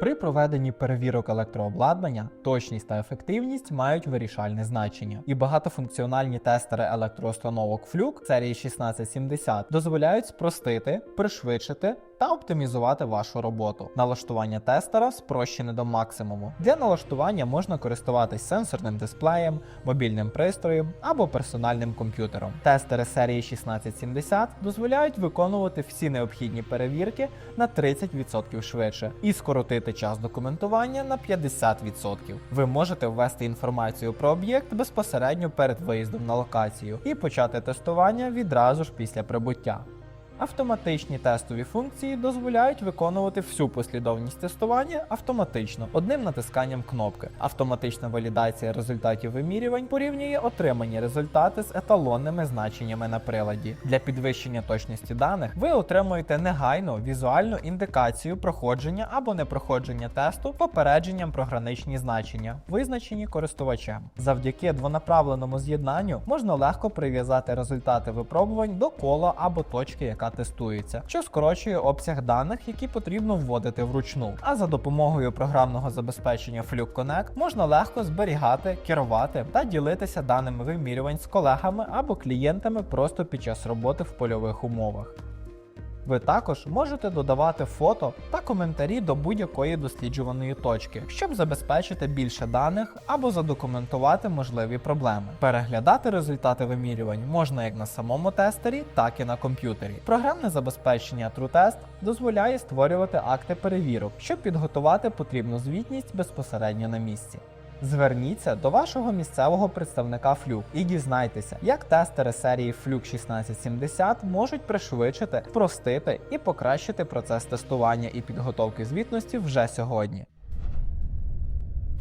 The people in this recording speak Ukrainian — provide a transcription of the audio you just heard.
При проведенні перевірок електрообладнання точність та ефективність мають вирішальне значення, і багатофункціональні тестери електроустановок флюк серії 1670 дозволяють спростити, пришвидшити та оптимізувати вашу роботу. Налаштування тестера спрощене до максимуму. Для налаштування можна користуватись сенсорним дисплеєм, мобільним пристроєм або персональним комп'ютером. Тестери серії 1670 дозволяють виконувати всі необхідні перевірки на 30% швидше і скоротити час документування на 50%. Ви можете ввести інформацію про об'єкт безпосередньо перед виїздом на локацію і почати тестування відразу ж після прибуття. Автоматичні тестові функції дозволяють виконувати всю послідовність тестування автоматично одним натисканням кнопки. Автоматична валідація результатів вимірювань порівнює отримані результати з еталонними значеннями на приладі. Для підвищення точності даних ви отримуєте негайну візуальну індикацію проходження або непроходження тесту попередженням про граничні значення, визначені користувачем. Завдяки двонаправленому з'єднанню можна легко прив'язати результати випробувань до кола або точки, яка тестується, що скорочує обсяг даних, які потрібно вводити вручну. А за допомогою програмного забезпечення Fluke Connect можна легко зберігати, керувати та ділитися даними вимірювань з колегами або клієнтами просто під час роботи в польових умовах. Ви також можете додавати фото та коментарі до будь-якої досліджуваної точки, щоб забезпечити більше даних або задокументувати можливі проблеми. Переглядати результати вимірювань можна як на самому тестері, так і на комп'ютері. Програмне забезпечення TrueTest дозволяє створювати акти перевірок, щоб підготувати потрібну звітність безпосередньо на місці. Зверніться до вашого місцевого представника флюк і дізнайтеся, як тестери серії Fluke 1670 можуть пришвидшити, простити і покращити процес тестування і підготовки звітності вже сьогодні.